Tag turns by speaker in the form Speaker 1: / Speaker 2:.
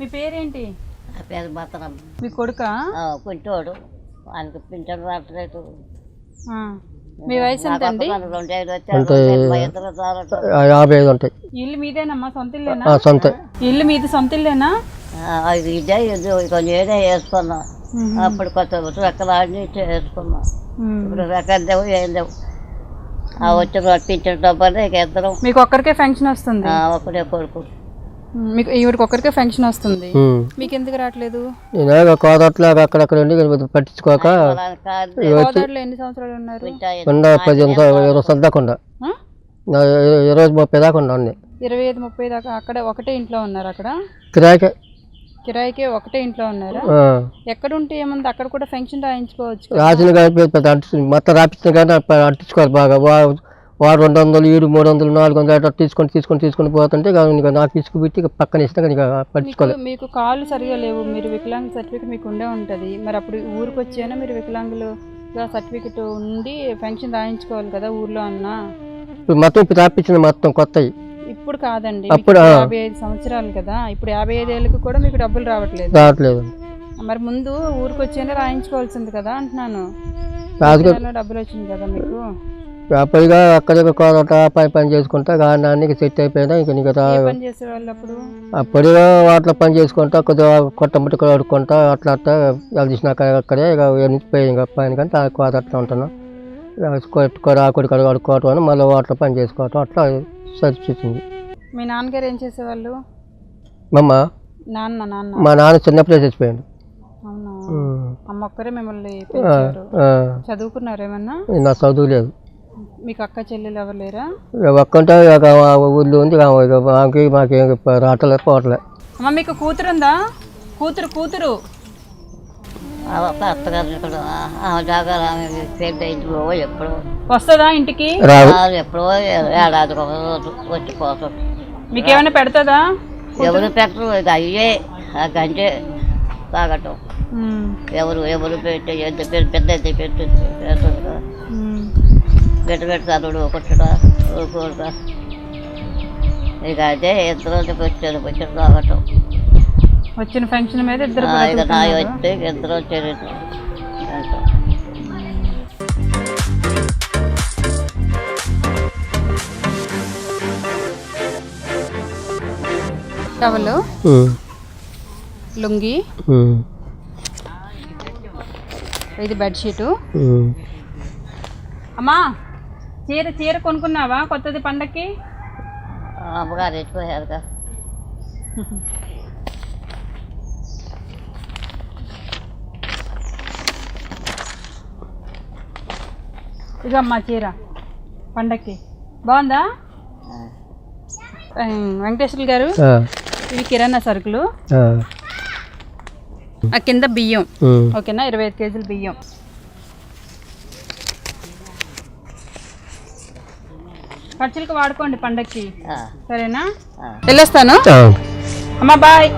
Speaker 1: మీ పేరేంటి?
Speaker 2: ఆ పేరు మాత్రం
Speaker 1: మీ కొడుకా?
Speaker 2: కుంటోడు ఆయనకు పింఛన్ రావట్లేదు.
Speaker 1: ఆ. మీ వయసు ఎంత అండి?
Speaker 2: వచ్చారు
Speaker 3: యాభై ఐదు ఉంటాయి
Speaker 1: ఇల్లు మీదేనమ్మా? సొంత ఇల్లేనా?
Speaker 3: ఆ, సొంత.
Speaker 1: ఇల్లు మీది సొంత ఇల్లేనా?
Speaker 2: ఇది ఇదే ఇది కొంచెం ఏదో వేసుకున్నాం. అప్పుడు కొత్త రెక్కలాడి వేసుకున్నాం.
Speaker 1: ఉమ్.
Speaker 2: ఇప్పుడు రెక్కలు లేవు ఏం లేవు. ఆ వచ్చిన పింఛన్ డబ్బులు ఇక ఇద్దరం.
Speaker 1: మీకు ఒక్కరికే ఫంక్షన్ వస్తుంది.
Speaker 2: ఆ, ఒకటే కొడుకు.
Speaker 1: మీకు ఈవిడికి ఒక్కరికే ఫంక్షన్ వస్తుంది. మీకు ఎందుకు రావట్లేదు?
Speaker 3: నేను కోదట్లో అక్కడక్కడ ఉండి పట్టించుకోక
Speaker 2: పొలానికి కాదు.
Speaker 1: గోదావరిలో ఎన్ని సంవత్సరాలు ఉన్నారు?
Speaker 3: పదిహేను ఇరవై? నా ఇరవై- ముప్పై దాకా ఉండ ఉంది
Speaker 1: ఇరవై ఐదు ముప్పై దాకా అక్కడ ఒకటే ఇంట్లో ఉన్నారు అక్కడ?
Speaker 3: కిరాయికే.
Speaker 1: కిరాయికే ఒకటే ఇంట్లో ఉన్నారా. ఎక్కడ ఉంటే ఏముంది? అక్కడ కూడా ఫంక్షన్ రాయించుకోవచ్చు.
Speaker 3: రాసిన కానీ మొత్తం రాపించిన కానీ అంటించుకోవాలి బాగా. వాడు రెండు వందలు ఏడు మూడు వందలు నాలుగు వందలు అట్లా తీసుకొని తీసుకొని తీసుకొని పోతుంటే ఇక నాకు ఇసుకు పెట్టి ఇక పక్కన ఇస్తే ఇక పట్టించుకోవాలి
Speaker 1: మీకు కాళ్ళు సరిగా లేవు మీరు వికలాంగ సర్టిఫికేట్ మీకు ఉండే ఉంటుంది. మరి అప్పుడు ఊరికి వచ్చానా మీరు వికలాంగులు? సర్టిఫికేట్ ఉండి ఫంక్షన్ రాయించుకోవాలి కదా ఊర్లో అన్నా?
Speaker 3: ఇప్పుడు మొత్తం ఇప్పుడు రాపించింది మొత్తం కొత్తవి.
Speaker 1: ఇప్పుడు కాదండి
Speaker 3: అప్పుడు.
Speaker 1: యాభై ఐదు సంవత్సరాలు కదా ఇప్పుడు యాభై ఐదు ఏళ్ళకి కూడా మీకు డబ్బులు రావట్లేదు.
Speaker 3: రావట్లేదు.
Speaker 1: మరి ముందు ఊరికి వచ్చేనే రాయించుకోవాల్సింది కదా అంటున్నాను. డబ్బులు వచ్చింది కదా మీకు?
Speaker 3: అప్పటిగా అక్కడ కోదట పై పని చేసుకుంటా నాన్నకి సెట్ అయిపోయినా ఇంక నీకు అప్పుడుగా వాటిలో పని చేసుకుంటా కొద్దిగా కొట్టముట్టు ఆడుకుంటా అట్లా అట్లా అక్కడ అక్కడే ఇక నుంచి పోయి ఇంకా పైన కానీ ఆ కోత అట్లా కొట్టుకోరు ఆ కొడుకు ఆడుకోవటం అని మళ్ళీ వాటిలో పని చేసుకోవటం అట్లా సరిచింది
Speaker 1: మీ నాన్నగారు ఏం చేసేవాళ్ళు?
Speaker 3: మమ్మ
Speaker 1: నాన్న నాన్న.
Speaker 3: మా నాన్న చిన్నప్పుడే చచ్చిపోయాడు.
Speaker 1: అమ్మ ఒక్కరే మిమ్మల్ని. చదువుకున్నారు ఏమన్నా?
Speaker 3: నా చదువు లేదు.
Speaker 1: మీకు అక్క చెల్లెలు ఎవరు లేరా?
Speaker 3: ఇక ఒక్కంటే ఊళ్ళో ఉంది మాకి మాకేం రావట్లే పోవట్లే.
Speaker 1: అమ్మ మీకు కూతురు ఉందా కూతురు కూతురు
Speaker 2: ఎప్పుడో.
Speaker 1: వస్తుందా ఇంటికి?
Speaker 2: ఎప్పుడో ఏడాదికి ఒక రోజు వచ్చి కోసం
Speaker 1: మీకు ఏమైనా పెడతదా
Speaker 2: ఎవరు పెట్టరు ఇక అయ్యే ఆ గంటే తాగటం. ఎవరు ఎవరు పెట్టి ఎంత పెద్ద పెద్ద పెట్టి పెడుతుంది. బిడ్డ పెడతాడు కొట్టడా ఊరుకోడుగా ఇక అదే ఇద్దరు వచ్చారు వచ్చారు తాగటం
Speaker 1: వచ్చిన ఫంక్షన్ మీద ఇద్దరు
Speaker 2: ఇక నాయ. వస్తే ఇద్దరు వచ్చారు అంటాం.
Speaker 1: టవలు. లుంగి. ఇది బెడ్షీటు. అమ్మా చీర చీర కొనుక్కున్నావా కొత్తది పండక్కి?
Speaker 2: అమ్మగారు కదా
Speaker 1: ఇక అమ్మా చీర పండక్కి. బాగుందా? ఆ, వెంకటేశ్వర్లు గారు ఇవి కిరాణా సరుకులు. కింద బియ్యం. ఓకేనా? ఇరవై ఐదు కేజీలు బియ్యం. ఖర్చులకు వాడుకోండి పండక్కి. సరేనా. వెళ్ళొస్తాను. అమ్మా బాయ్.